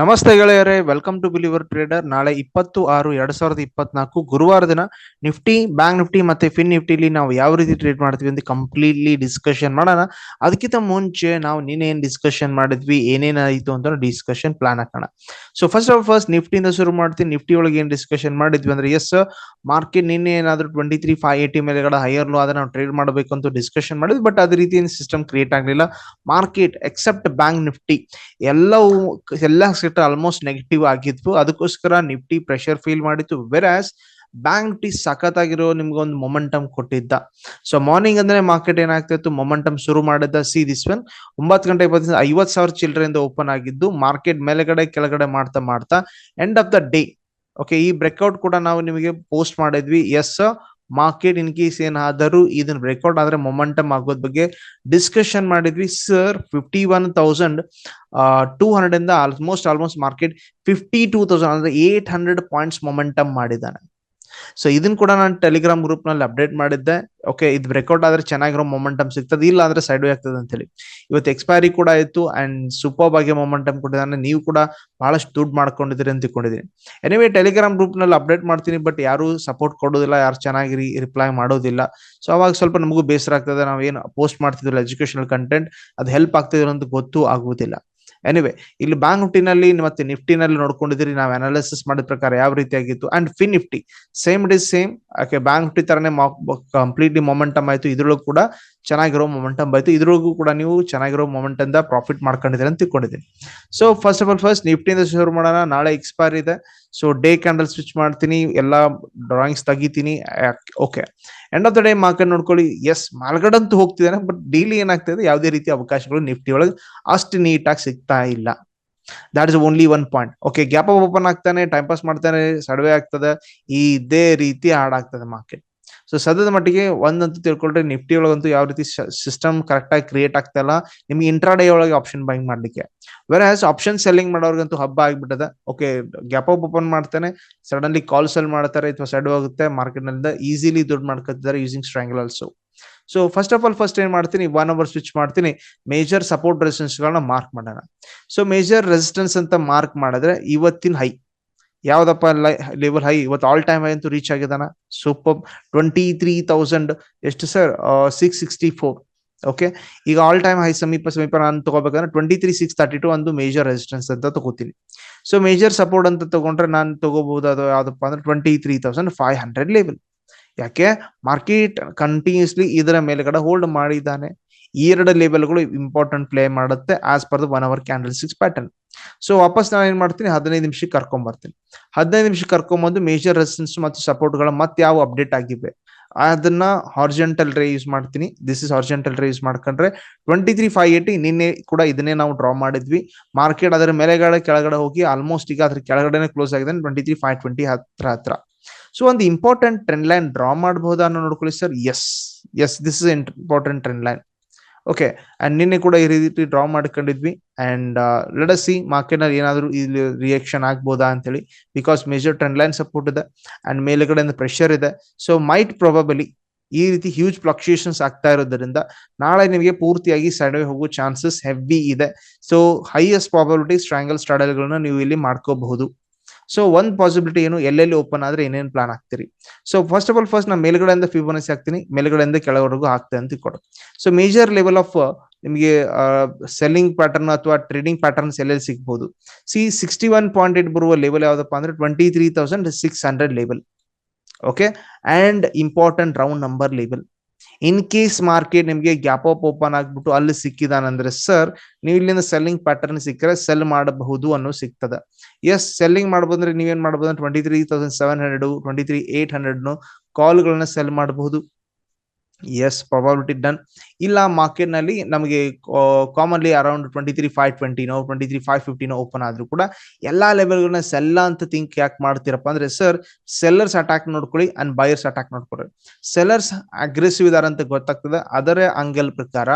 ನಮಸ್ತೆ ಗೆಳೆಯರೇ welcome to believer trader ನಾಳೆ ಇಪ್ಪತ್ತು ಆರು ಎರಡ್ ಸಾವಿರದ ಇಪ್ಪತ್ನಾಲ್ಕು ಗುರುವಾರ ದಿನ ನಿಫ್ಟಿ, ಬ್ಯಾಂಕ್ ನಿಫ್ಟಿ ಮತ್ತೆ ಫಿನ್ ನಿಫ್ಟಿಲಿ ನಾವು ಯಾವ ರೀತಿ ಟ್ರೇಡ್ ಮಾಡ್ತೀವಿ ಅಂತ ಕಂಪ್ಲೀಟ್ಲಿ ಡಿಸ್ಕಷನ್ ಮಾಡೋಣ. ಅದಕ್ಕಿಂತ ಮುಂಚೆ ನಾವು ನಿನ್ನೆ ಏನ್ ಡಿಸ್ಕಷನ್ ಮಾಡಿದ್ವಿ ಏನೇನಾಯಿತು ಅಂತ ಡಿಸ್ಕಷನ್ ಪ್ಲಾನ್ ಹಾಕೋಣ. ಸೊ ಫಸ್ಟ್ ಆಫ್ ಫಸ್ಟ್ ನಿಫ್ಟಿಯಿಂದ ಶುರು ಮಾಡ್ತೀನಿ. ನಿಫ್ಟಿ ಒಳಗೆ ಏನ್ ಡಿಸ್ಕಷನ್ ಮಾಡಿದ್ವಿ ಅಂದ್ರೆ ಎಸ್ ಮಾರ್ಕೆಟ್ ನಿನ್ನೆ ಏನಾದ್ರು ಟ್ವೆಂಟಿ ತ್ರೀ ಫೈವ್ ಏಟಿ ಮೇಲೆಗಡೆ ಹೈಯರ್ ಲೋ ಆದ್ರೆ ನಾವು ಟ್ರೇಡ್ ಮಾಡಬೇಕು ಅಂತ ಡಿಸ್ಕಷನ್ ಮಾಡಿದ್ವಿ. ಬಟ್ ಅದೇ ರೀತಿ ಸಿಸ್ಟಮ್ ಕ್ರಿಯೇಟ್ ಆಗಲಿಲ್ಲ. ಮಾರ್ಕೆಟ್ ಎಕ್ಸೆಪ್ಟ್ ಬ್ಯಾಂಕ್ ನಿಫ್ಟಿ, ಎಲ್ಲವೂ, ಎಲ್ಲ ಸೆಕ್ಟರ್ ಆಲ್ಮೋಸ್ಟ್ ನೆಗೆಟಿವ್ ಆಗಿದ್ವು ಅದಕ್ಕೋಸ್ಕರ ನಿಫ್ಟಿ ಪ್ರೆಷರ್ ಫೀಲ್ ಮಾಡಿತ್ತು. ವೆರಾಸ್ ಬ್ಯಾಂಕ್ ನಿಫ್ಟಿ ಆಗಿರೋ ನಿಮ್ಗೆ ಒಂದು ಮೊಮೆಂಟಮ್ ಕೊಟ್ಟಿದ್ದ. ಸೊ ಮಾರ್ನಿಂಗ್ ಅಂದ್ರೆ ಮಾರ್ಕೆಟ್ ಏನಾಗ್ತಿತ್ತು ಮೊಮೆಂಟಮ್ ಶುರು ಮಾಡಿದ್ದ ಸಿ ದಿಸ್ ಒನ್ ಒಂಬತ್ತು ಗಂಟೆ ಇಪ್ಪತ್ತು ಐವತ್ತು ಸಾವಿರ ಚಿಲ್ಲರೆಯಿಂದ ಓಪನ್ ಆಗಿದ್ದು ಮಾರ್ಕೆಟ್ ಮೇಲೆಗಡೆ, ಕೆಳಗಡೆ ಮಾಡ್ತಾ ಮಾಡ್ತಾ end of the day okay ಈ ಬ್ರೇಕ್ಔಟ್ ಕೂಡ ನಾವು ನಿಮಗೆ ಪೋಸ್ಟ್ ಮಾಡಿದ್ವಿ. ಎಸ್ ಮಾರ್ಕೆಟ್ ಇನ್ ಕೇಸ್ ಏನಾದರೂ ಇದನ್ನ ಬ್ರೇಕ್ಔಟ್ ಆದ್ರೆ ಮೊಮೆಂಟಮ್ ಆಗೋದ್ ಬಗ್ಗೆ ಡಿಸ್ಕಷನ್ ಮಾಡಿದ್ವಿ. Sir fifty one thousand two hundred ಇಂದ almost almost market fifty two thousand ಅಂದ್ರೆ ಏಟ್ ಹಂಡ್ರೆಡ್ ಪಾಯಿಂಟ್ಸ್ ಮೊಮೆಂಟಮ್ ಮಾಡಿದ್ದಾನೆ. ಸೊ ಇದನ್ನ ಕೂಡ ನಾನು ಟೆಲಿಗ್ರಾಮ್ ಗ್ರೂಪ್ನಲ್ಲಿ ಅಪ್ಡೇಟ್ ಮಾಡಿದ್ದೆ. ಓಕೆ ಇದು ಬ್ರೇಕ್ಔಟ್ ಆದ್ರೆ ಚೆನ್ನಾಗಿರೋ ಮೊಮೆಂಟಮ್ ಸಿಗ್ತದೆ. ಇಲ್ಲ ಅಂದ್ರೆ ಸೈಡ್ ವೇ ಆಗ್ತದೆ ಅಂತ ಹೇಳಿ. ಇವತ್ತು ಎಕ್ಸ್ಪೈರಿ ಕೂಡ ಆಯ್ತು ಅಂಡ್ ಸೂಪರ್ ಬಗ್ಗೆ ಮೊಮೆಂಟಮ್ ಕೊಟ್ಟಿದ್ದಾನೆ ನೀವು ಕೂಡ ಬಹಳಷ್ಟು ದುಡ್ಡು ಮಾಡ್ಕೊಂಡಿದ್ದೀರಿ ಅಂತ ತಿಳ್ಕೊಂಡಿದ್ದೀನಿ. ಎನಿವೇ ಟೆಲಿಗ್ರಾಮ್ ಗ್ರೂಪ್ನಲ್ಲಿ ಅಪ್ಡೇಟ್ ಮಾಡ್ತೀನಿ ಬಟ್ ಯಾರು ಸಪೋರ್ಟ್ ಕೊಡೋದಿಲ್ಲ, ಯಾರು ಚೆನ್ನಾಗಿ ರಿಪ್ಲೈ ಮಾಡೋದಿಲ್ಲ. ಸೊ ಅವಾಗ ಸ್ವಲ್ಪ ನಮಗೂ ಬೇಸರ ಆಗ್ತದೆ. ನಾವು ಏನು ಪೋಸ್ಟ್ ಮಾಡ್ತಿದ್ರು ಎಜುಕೇಶನಲ್ ಕಂಟೆಂಟ್ ಅದು ಹೆಲ್ಪ್ ಆಗ್ತಿದ್ರು ಅಂತ ಗೊತ್ತೂ ಆಗುವುದಿಲ್ಲ. ಎನಿವೆ ಇಲ್ಲಿ ಬ್ಯಾಂಕ್ ನಿಫ್ಟಿನಲ್ಲಿ ಮತ್ತೆ ನಿಫ್ಟಿನಲ್ಲಿ ನೋಡ್ಕೊಂಡಿದ್ರಿ ನಾವು ಅನಾಲಿಸಿಸ್ ಮಾಡಿದ ಪ್ರಕಾರ ಯಾವ ರೀತಿ ಆಗಿತ್ತು and fin Nifty same it is same okay bank Nifty ತರನೇ ಕಂಪ್ಲೀಟ್ಲಿ ಮೊಮೆಂಟಮ್ ಆಯ್ತು. ಇದ್ರೊಳಗೂ ಕೂಡ ಚೆನ್ನಾಗಿರೋ ಮೊಮೆಂಟಮ್ ಆಯ್ತು ಇದ್ರೊಳಗೂ ಕೂಡ ನೀವು ಚೆನ್ನಾಗಿರೋ ಮೊಮೆಂಟ್ ಇಂದ ಪ್ರಾಫಿಟ್ ಮಾಡ್ಕೊಂಡಿದ್ದೀರಿ ಅಂತ ತಿಳ್ಕೊಂಡಿದ್ದೀನಿ. So first of all first ನಿಫ್ಟಿಯಿಂದ ಶುರು ಮಾಡೋಣ. ನಾಳೆ ಎಕ್ಸ್ಪೈರ್ ಇದೆ. ಸೊ ಡೇ ಕ್ಯಾಂಡಲ್ ಸ್ವಿಚ್ ಮಾಡ್ತೀನಿ, ಎಲ್ಲ ಡ್ರಾಯಿಂಗ್ಸ್ ತೆಗಿತೀನಿ okay end of the day market ನೋಡ್ಕೊಳ್ಳಿ. ಎಸ್ ಮಾಲ್ಗಡಂತೂ ಹೋಗ್ತಿದ್ದಾನೆ ಬಟ್ ಡೈಲಿ ಏನಾಗ್ತದೆ ಯಾವುದೇ ರೀತಿ ಅವಕಾಶಗಳು ನಿಫ್ಟಿ ಒಳಗೆ ಅಷ್ಟು ನೀಟಾಗಿ ಸಿಗ್ತಾ ಇಲ್ಲ. That is only one point okay gap up open ಆಗ್ತಾನೆ ಟೈಮ್ ಪಾಸ್ ಮಾಡ್ತಾನೆ ಸಡವೆ ಆಗ್ತದೆ, ಇದೇ ರೀತಿ ಹಾಡಾಗ್ತದೆ ಮಾರ್ಕೆಟ್ ಸೊ ಸದ್ಯದ ಮಟ್ಟಿಗೆ ಒಂದಂತೂ ತಿಳ್ಕೊಳ್ರಿ ನಿಫ್ಟಿ ಒಳಗಂತೂ ಯಾವ ರೀತಿ ಸಿಸ್ಟಮ್ ಕರೆಕ್ಟ್ ಆಗಿ ಕ್ರಿಯೇಟ್ ಆಗ್ತಾ ಇಲ್ಲ, ನಿಮ್ಗೆ ಇಂಟ್ರಾಡೇ ಒಳಗೆ ಆಪ್ಷನ್ ಬೈಂಗ್ ಮಾಡ್ಲಿಕ್ಕೆ. ವೆರ್ ಹ್ಯಾಸ್ ಆಪ್ಷನ್ ಸೆಲ್ಲಿಂಗ್ ಮಾಡೋರ್ಗಂತೂ ಹಬ್ಬ ಆಗ್ಬಿಟ್ಟದ. ಓಕೆ ಗ್ಯಾಪ್ ಅಪ್ ಓಪನ್ ಮಾಡ್ತಾನೆ ಸಡನ್ಲಿ ಕಾಲ್ ಸೆಲ್ ಮಾಡ್ತಾರೆ ಅಥವಾ ಸೆಡ್ ಹೋಗುತ್ತೆ ಮಾರ್ಕೆಟ್ ನಲ್ಲಿಂದ ಈಸಿಲಿ ದುಡ್ಡು ಮಾಡ್ಕೊತಿದ್ದಾರೆ using strangle also so first of all first ಏನ್ ಮಾಡ್ತೀನಿ ಒನ್ ಅವರ್ ಸ್ವಿಚ್ ಮಾಡ್ತೀನಿ ಮೇಜರ್ ಸಪೋರ್ಟ್ ರೆಸಿಸ್ಟೆನ್ಸ್ ಗಳನ್ನ ಮಾರ್ಕ್ ಮಾಡೋಣ. ಸೊ ಮೇಜರ್ ರೆಸಿಸ್ಟೆನ್ಸ್ ಅಂತ ಮಾರ್ಕ್ ಮಾಡಿದ್ರೆ ಇವತ್ತಿನ ಹೈ ಯಾವ್ದಪ್ಪ ಲೆವೆಲ್ ಹೈ ಇವತ್ತು ಆಲ್ ಟೈಮ್ ಹೈ ಅಂತೂ ರೀಚ್ ಆಗಿದಾನ ಸೂಪರ್ ಟ್ವೆಂಟಿ ತ್ರೀ ತೌಸಂಡ್ ಎಷ್ಟು sir six sixty four okay ಈಗ ಆಲ್ ಟೈಮ್ ಹೈ ಸಮೀಪ ಸಮೀಪ ನಾನು ತಗೋಬೇಕಂದ್ರೆ twenty three six thirty two ಒಂದು ಮೇಜರ್ ರೆಸಿಸ್ಟೆನ್ಸ್ ಅಂತ ತಗೋತೀನಿ. ಸೊ ಮೇಜರ್ ಸಪೋರ್ಟ್ ಅಂತ ತಗೊಂಡ್ರೆ ನಾನು ತಗೋಬಹುದು ಅದು ಯಾವ್ದಪ್ಪ ಅಂದ್ರೆ twenty three thousand five hundred level ಯಾಕೆ? ಮಾರ್ಕೆಟ್ ಕಂಟಿನ್ಯೂಸ್ಲಿ ಇದರ ಮೇಲ್ಗಡೆ ಹೋಲ್ಡ್ ಮಾಡಿದ್ದಾನೆ. ಈ ಎರಡು ಲೇಬಲ್ಗಳು ಇಂಪಾರ್ಟೆಂಟ್ ಪ್ಲೇ ಮಾಡುತ್ತೆ as per the one hour candle six pattern so ವಾಪಸ್ ನಾನು ಏನ್ ಮಾಡ್ತೀನಿ? ಹದಿನೈದು ನಿಮಿಷಕ್ಕೆ ಕರ್ಕೊಂಡ್ ಬರ್ತೀನಿ. ಹದಿನೈದು ನಿಮಿಷಕ್ಕೆ ಕರ್ಕೊಂಬಂದು ಮೇಜರ್ ರೆಸಿಸ್ಟೆನ್ಸ್ ಮತ್ತು ಸಪೋರ್ಟ್ಗಳ ಮತ್ತೆ ಯಾವ ಅಪ್ಡೇಟ್ ಆಗಿವೆ? ಅದನ್ನ ಹಾರ್ಜೆಂಟಲ್ ರೇ ಯೂಸ್ ಮಾಡ್ತೀನಿ. This is horizontal ray use ಮಾಡ್ಕೊಂಡ್ರೆ ಟ್ವೆಂಟಿ ತ್ರೀ ಫೈವ್ ಏಟಿ ನಿನ್ನೆ ಕೂಡ ಇದನ್ನೇ ನಾವು ಡ್ರಾ ಮಾಡಿದ್ವಿ. ಮಾರ್ಕೆಟ್ ಅದರ ಮೇಲೆಗಡೆ ಕೆಳಗಡೆ ಹೋಗಿ ಆಲ್ಮೋಸ್ಟ್ ಈಗ ಅದ್ರ ಕೆಳಗಡೆನೆ ಕ್ಲೋಸ್ ಆಗಿದೆ ಟ್ವೆಂಟಿ ತ್ರೀ ಫೈವ್ ಟ್ವೆಂಟಿ ಹತ್ರ ಹತ್ರ. ಸೊ ಒಂದು ಇಂಪಾರ್ಟೆಂಟ್ ಟ್ರೆಂಡ್ ಲೈನ್ ಡ್ರಾ ಮಾಡಬಹುದು ಅನ್ನೋ ನೋಡ್ಕೊಳ್ಳಿ sir as as this is important trend line okay and ನಿನ್ನೆ ಕೂಡ ಈ ರೀತಿ ಡ್ರಾ ಮಾಡ್ಕೊಂಡಿದ್ವಿ. ಅಂಡ್ ಸಿ ಮಾರ್ಕೆಟ್ನಲ್ಲಿ ಏನಾದ್ರು ಇಲ್ಲಿ ರಿಯಾಕ್ಷನ್ ಆಗ್ಬೋದಾ ಅಂತ ಹೇಳಿ because major trend line support ಇದೆ ಅಂಡ್ ಮೇಲುಗಡೆಯಿಂದ ಪ್ರೆಷರ್ ಇದೆ. ಸೊ ಮೈಟ್ ಪ್ರಾಬಬಲಿ ಈ ರೀತಿ ಹ್ಯೂಜ್ ಫ್ಲಕ್ಚುಯೇಷನ್ಸ್ ಆಗ್ತಾ ಇರೋದ್ರಿಂದ ನಾಳೆ ನಿಮಗೆ ಪೂರ್ತಿಯಾಗಿ ಸೈಡ್ ಹೋಗೋ ಚಾನ್ಸಸ್ ಹೆವಿ ಇದೆ. ಸೊ ಹೈಯೆಸ್ಟ್ ಪ್ರಾಬಬಿಲಿಟಿ ಸ್ಟ್ರಾಂಗಲ್ ಸ್ಟ್ರಾಡಲ್ಗಳನ್ನ ನೀವು ಇಲ್ಲಿ ಮಾಡ್ಕೋಬಹುದು. ಸೊ ಒಂದ್ ಪಾಸಿಬಿಲಿಟಿ ಏನು ಎಲ್ಲೆಲ್ಲಿ ಓಪನ್ ಆದ್ರೆ ಏನೇನ್ ಪ್ಲಾನ್ ಹಾಕ್ತೀರಿ? So first of all first ನಾನು ಮೇಲ್ಗಡೆಯಿಂದ ಫಿಬೋನಸಿ ಹಾಕ್ತೀನಿ, ಮೇಲ್ಗಡೆಯಿಂದ ಕೆಳವರೆಗೂ ಹಾಕ್ತೇನೆ ಅಂತ ಕೊಡು. ಸೊ ಮೇಜರ್ ಲೆವೆಲ್ ಆಫ್ ನಿಮಗೆ ಸೆಲ್ಲಿಂಗ್ ಪ್ಯಾಟರ್ನ್ ಅಥವಾ ಟ್ರೇಡಿಂಗ್ ಪ್ಯಾಟರ್ನ್ಸ್ ಎಲ್ಲೆಲ್ಲಿ ಸಿಗ್ಬಹುದು see sixty one point eight ಬರುವ ಲೆವೆಲ್ ಯಾವ್ದಪ್ಪ ಅಂದ್ರೆ twenty three thousand six hundred level okay and important round number level in case market ನಿಮಗೆ ಗ್ಯಾಪ್ ಅಪ್ ಓಪನ್ ಆಗ್ಬಿಟ್ಟು ಅಲ್ಲಿ ಸಿಕ್ಕಿದಾನಂದ್ರೆ ಸರ್ ನೀವು ಇಲ್ಲಿಂದ ಸೆಲ್ಲಿಂಗ್ ಪ್ಯಾಟರ್ನ್ ಸಿಕ್ಕರೆ ಸೆಲ್ ಮಾಡಬಹುದು ಅನ್ನೋ ಸಿಗ್ತದ. ಎಸ್ ಸೆಲ್ಲಿಂಗ್ ಮಾಡಬಹುದ್ರೆ ನೀವೇನ್ ಮಾಡಬಹುದು? Twenty three thousand seven hundred twenty three eight hundred ಕಾಲ್ಗಳನ್ನ sell ಮಾಡಬಹುದು. ಎಸ್ ಪ್ರಾಬಬಿಲಿಟಿ ಡನ್ ಇಲ್ಲ ಮಾರ್ಕೆಟ್ನಲ್ಲಿ ನಮಗೆ commonly around twenty three five ಟ್ವೆಂಟಿನೋ twenty three five ಫಿಫ್ಟಿನೋ ಓಪನ್ ಆದ್ರೂ ಕೂಡ ಎಲ್ಲಾ ಲೆವೆಲ್ಗಳನ್ನ ಸೆಲ್ಲ ಅಂತ ಥಿಂಕ್ ಯಾಕೆ ಮಾಡ್ತೀರಪ್ಪ ಅಂದ್ರೆ ಸರ್ ಸೆಲ್ಲರ್ಸ್ ಅಟ್ಯಾಕ್ ನೋಡ್ಕೊಳ್ಳಿ ಅಂಡ್ ಬಯರ್ಸ್ ಅಟ್ಯಾಕ್ ನೋಡ್ಕೊಳ್ಳಿ. ಸೆಲ್ಲರ್ಸ್ ಅಗ್ರೆಸಿವ್ ಇದಾರೆ ಅಂತ ಗೊತ್ತಾಗ್ತದೆ. ಅದರ ಅಂಗಲ್ ಪ್ರಕಾರ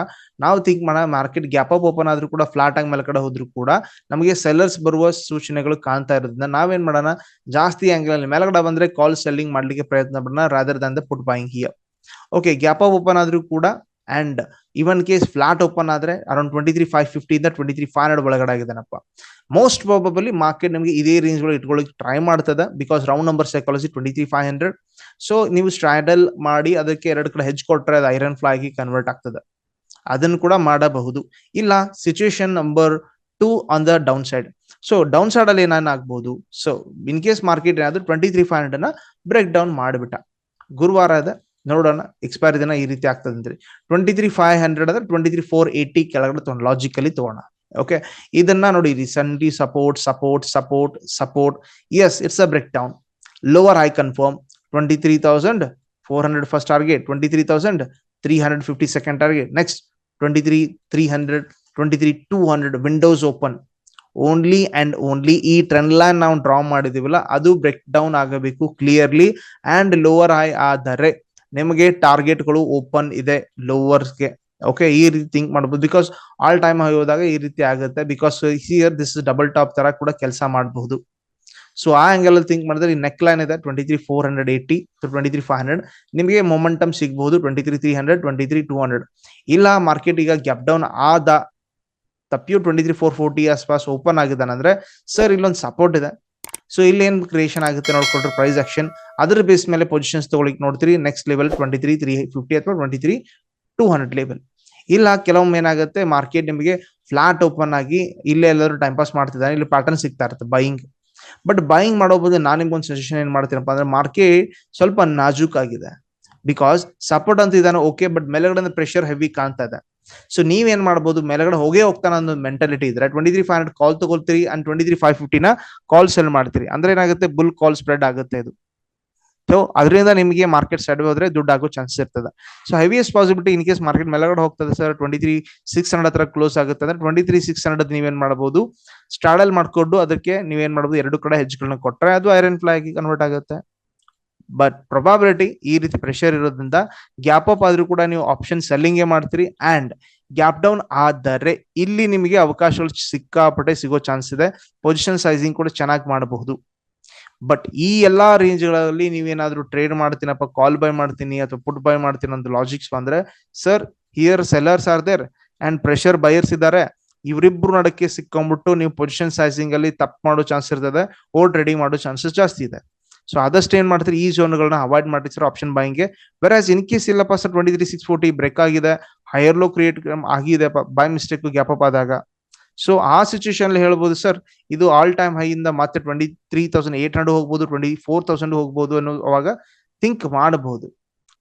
ನಾವು ಥಿಂಕ್ ಮಾಡೋಣ ಮಾರ್ಕೆಟ್ ಗ್ಯಾಪ್ ಅಪ್ ಓಪನ್ ಆದ್ರೂ ಕೂಡ ಫ್ಲಾಟ್ ಆಗಿ ಮೇಲ್ಗಡೆ ಹೋದ್ರು ಕೂಡ ನಮಗೆ ಸೆಲ್ಲರ್ಸ್ ಬರುವ ಸೂಚನೆಗಳು ಕಾಣ್ತಾ ಇರೋದ್ರಿಂದ ನಾವೇನ್ ಮಾಡೋಣ, ಜಾಸ್ತಿ ಆಂಗಲ್ ಅಲ್ಲಿ ಮೇಲ್ಗಡೆ ಬಂದ್ರೆ ಕಾಲ್ ಸೆಲ್ಲಿಂಗ್ ಮಾಡ್ಲಿಕ್ಕೆ ಪ್ರಯತ್ನ ಪಡೋಣ rather than the put buying here okay gap up open ಆದ್ರೂ ಕೂಡ and even case flat open ಆದ್ರೆ around twenty three five fifty ಇಂದ ಟ್ವೆಂಟಿ ತ್ರೀ ಫೈವ್ ಹಂಡ್ರೆಡ್ ಒಳಗಡೆ ಆಗಿದೆನಪ್ಪ. ಮೋಸ್ಟ್ ಪ್ರಾಬಬಲಿ ಮಾರ್ಕೆಟ್ ನಿಮಗೆ ಇದೇ ರೇಂಜ್ ಒಳಗೆ ಇಟ್ಕೊಳ್ಳೋಕೆ ಟ್ರೈ ಮಾಡ್ತದೆ because round number psychology twenty three five hundred so ನೀವು ಸ್ಟ್ರಾಡಲ್ ಮಾಡಿ ಅದಕ್ಕೆ ಎರಡು ಕಡೆ ಹೆಜ್ಜೆ ಕೊಟ್ರೆ ಅದು ಐರನ್ ಫ್ಲೈ ಆಗಿ ಕನ್ವರ್ಟ್ ಆಗ್ತದೆ. ಅದನ್ನು ಕೂಡ ಮಾಡಬಹುದು. ಇಲ್ಲ situation number two on the down side so down side ಅಲ್ಲಿ ಏನಾಗ್ಬಹುದು ಸೊ ಇನ್ ಕೇಸ್ ಮಾರ್ಕೆಟ್ ಏನಾದ್ರು twenty three five hundred break down ಮಾಡಿಬಿಟ್ಟ. ಗುರುವಾರ ಅದ ನೋಡೋಣ ಎಕ್ಸ್ಪೈರ್ ದಿನ ಈ ರೀತಿ ಆಗ್ತದೆ ಅಂತ ಟ್ವೆಂಟಿ ತ್ರೀ ಫೈವ್ ಹಂಡ್ರೆಡ್ ಅಂದ್ರೆ ಟ್ವೆಂಟಿ ತ್ರೀ ಫೋರ್ ಏಯ್ಟಿ ಕೆಳಗಡೆ ತೊಗೊಂಡು ಲಾಜಿಕಲಿ ತಗೋಣ ಓಕೆ ಇದನ್ನ ನೋಡಿ, recently support support support support as it's a break down lower high confirm twenty three thousand four hundred first target twenty three thousand three hundred fifty second target next twenty three three hundred twenty three two hundred windows open only and only ಈ trend line ನಾವು draw ಮಾಡಿದೀವಲ್ಲ, ಅದು break down ಆಗಬೇಕು clearly and lower high ಆದರೆ ನಿಮಗೆ ಟಾರ್ಗೆಟ್ಗಳು open ಇದೆ ಲೋವರ್ಸ್ಗೆ okay ಈ ರೀತಿ ಥಿಂಕ್ ಮಾಡಬಹುದು ಬಿಕಾಸ್ ಆಲ್ ಟೈಮ್ ಹೋದಾಗ ಈ ರೀತಿ ಆಗುತ್ತೆ. Because here this double top ತರ ಕೂಡ ಕೆಲಸ ಮಾಡಬಹುದು ಸೊ ಆ ಆಂಗಲ್ ಅಲ್ಲಿ ಥಿಂಕ್ ಮಾಡಿದ್ರೆ ನೆಕ್ ಲೈನ್ ಇದೆ twenty three four hundred eighty twenty three five hundred ನಿಮಗೆ ಮೊಮೆಂಟಮ್ ಸಿಗಬಹುದು twenty three three hundred twenty three two hundred ಇಲ್ಲ ಮಾರ್ಕೆಟ್ ಈಗ ಗ್ಯಾಪ್ ಡೌನ್ ಆದ ತಪ್ಪಿಯು ಟ್ವೆಂಟಿ ತ್ರೀ ಫೋರ್ ಫೋರ್ಟಿ ಆಸ್ಪಾಸ್ ಓಪನ್ ಆಗಿದ್ದಾನೆ ಅಂದ್ರೆ ಸರ್ ಇಲ್ಲೊಂದು ಸಪೋರ್ಟ್ ಇದೆ. ಸೊ ಇಲ್ಲಿ ಏನ್ ಕ್ರಿಯೇಷನ್ ಆಗುತ್ತೆ ನೋಡ್ಕೊಂಡ್ರೆ ಪ್ರೈಸ್ ಆಕ್ಷನ್ ಅದ್ರ ಬೇಸ್ ಮೇಲೆ ಪೊಸಿಷನ್ಸ್ ತಗೊಳಿಕ್ ನೋಡ್ತೀರಿ next level twenty three three fifty ಅಥವಾ twenty three two hundred level ಇಲ್ಲ, ಕೆಲವೊಮ್ಮೆ ಏನಾಗುತ್ತೆ ಮಾರ್ಕೆಟ್ ನಿಮಗೆ ಫ್ಲಾಟ್ ಓಪನ್ ಆಗಿ ಇಲ್ಲೇ ಎಲ್ಲರೂ ಟೈಮ್ ಪಾಸ್ ಮಾಡ್ತಿದ್ದಾರೆ, ಇಲ್ಲಿ ಪ್ಯಾಟರ್ನ್ ಸಿಗ್ತಾ ಇರುತ್ತೆ ಬೈಯಿಂಗ್ ಬಟ್ ಬೈಯಿಂಗ್ ಮಾಡೋ ಬದಲು ನಾನು ನಿಮ್ಗೊಂದು ಸಜೆಷನ್ ಏನ್ ಮಾಡ್ತೀನಪ್ಪ ಅಂದ್ರೆ ಮಾರ್ಕೆಟ್ ಸ್ವಲ್ಪ ನಾಜೂಕ್ ಆಗಿದೆ ಬಿಕಾಸ್ ಸಪೋರ್ಟ್ ಅಂತ ಇದಾನೆ ಓಕೆ ಬಟ್ ಮೇಲೆಗಡೆ ಪ್ರೆಷರ್ ಹೆವಿ ಕಾಣ್ತಾ ಇದೆ. ಸೊ ನೀವೇನ್ ಮಾಡ್ಬೋದು? ಮೇಲ್ಗಡೆ ಹೋಗೇ ಹೋಗ್ತಾನ ಅನ್ನೋ ಮೆಂಟಾಲಿಟಿ ಇದ್ರೆ twenty three five hundred call ತಗೊಳ್ತೀರಿ and twenty three five ಫಿಫ್ಟಿನ ಕಾಲ್ ಸೆಲ್ ಮಾಡ್ತೀರಿ. ಅಂದ್ರೆ ಏನಾಗುತ್ತೆ? ಬುಲ್ ಕಾಲ್ ಸ್ಪ್ರೆಡ್ ಆಗುತ್ತೆ ಇದು. ಸೊ ಅದರಿಂದ ನಿಮಗೆ ಮಾರ್ಕೆಟ್ ಸೈಡ್ ಹೋದ್ರೆ ದುಡ್ಡು ಆಗೋ ಚಾನ್ಸಸ್ ಇರ್ತದೆ. So heaviest possibility in case market ಮೇಲ್ಗಡೆ ಹೋಗ್ತದೆ sir twenty three six hundred ಹತ್ರ ಕ್ಲೋಸ್ ಆಗುತ್ತೆ ಅಂದ್ರೆ ಟ್ವೆಂಟಿ ತ್ರೀ ಸಿಕ್ಸ್ ಹಂಡ್ರೆಡ್ ನೀವೇನ್ ಮಾಡಬಹುದು ಸ್ಟಾಡಲ್ ಮಾಡ್ಕೊಂಡು ಅದಕ್ಕೆ ನೀವೇನ್ ಮಾಡಬಹುದು ಎರಡು ಕಡೆ ಹೆಜ್ಗಳನ್ನ ಕೊಟ್ಟರೆ ಅದು ಐರನ್ ಫ್ಲೈ ಆಗಿ ಕನ್ವರ್ಟ್ ಆಗುತ್ತೆ. ಬಟ್ ಪ್ರೊಬಾಬಿಲಿಟಿ ಈ ರೀತಿ ಪ್ರೆಷರ್ ಇರೋದ್ರಿಂದ ಗ್ಯಾಪ್ ಅಪ್ ಆದ್ರೂ ಕೂಡ ನೀವು ಆಪ್ಷನ್ ಸೆಲ್ಲಿಂಗೇ ಮಾಡ್ತೀರಿ ಅಂಡ್ ಗ್ಯಾಪ್ ಡೌನ್ ಆದರೆ ಇಲ್ಲಿ ನಿಮಗೆ ಅವಕಾಶಗಳು ಸಿಕ್ಕಾಪಟ್ಟೆ ಸಿಗೋ ಚಾನ್ಸ್ ಇದೆ. ಪೊಸಿಷನ್ ಸೈಜಿಂಗ್ ಕೂಡ ಚೆನ್ನಾಗಿ ಮಾಡಬಹುದು. ಬಟ್ ಈ ಎಲ್ಲಾ ರೇಂಜ್ಗಳಲ್ಲಿ ನೀವೇನಾದ್ರೂ ಟ್ರೇಡ್ ಮಾಡ್ತೀನಪ್ಪ ಕಾಲ್ ಬೈ ಮಾಡ್ತೀನಿ ಅಥವಾ ಪುಟ್ ಬೈ ಮಾಡ್ತೀನಿ ಅಂತ ಲಾಜಿಕ್ಸ್ ಬಂದ್ರೆ sir here sellers are there and pressure buyers ಇದ್ದಾರೆ. ಇವರಿಬ್ರು ನಡಕ್ಕೆ ಸಿಕ್ಕೊಂಡ್ಬಿಟ್ಟು ನೀವು ಪೊಸಿಷನ್ ಸೈಜಿಂಗ್ ಅಲ್ಲಿ ತಪ್ಪು ಮಾಡೋ ಚಾನ್ಸ್ ಇರ್ತದೆ ಓವರ್ ಟ್ರೇಡಿಂಗ್ ಮಾಡೋ ಚಾನ್ಸಸ್ ಜಾಸ್ತಿ ಇದೆ. ಸೊ ಆದಷ್ಟು ಏನ್ ಮಾಡ್ತಾರೆ? ಈ ಝೋನ್ಗಳನ್ನ ಅವಾಯ್ಡ್ ಮಾಡಿ ಸರ್ ಆಪ್ಷನ್ ಬೈಂಗ್ಗೆ ವೆರಾಸ್ ಇನ್ ಕೇಸ್ ಇಲ್ಲಪ್ಪ sir twenty three six forty break ಆಗಿದೆ ಹೈಯರ್ ಲೋ ಕ್ರಿಯೇಟ್ ಆಗಿದೆ ಬೈ ಮಿಸ್ಟೇಕ್ ಗ್ಯಾಪ್ ಅಪ್ ಆದಾಗ. ಸೊ ಆ ಸಿಚುವೇಶನ್ ಹೇಳ್ಬೋದು ಸರ್ ಇದು ಆಲ್ ಟೈಮ್ ಹೈ ಇಂದ ಮತ್ತೆ twenty three thousand eight hundred ಹೋಗ್ಬೋದು ಟ್ವೆಂಟಿ ಫೋರ್ ತೌಸಂಡ್ ಹೋಗ್ಬೋದು ಅನ್ನೋ ಅವಾಗ ಥಿಂಕ್ ಮಾಡಬಹುದು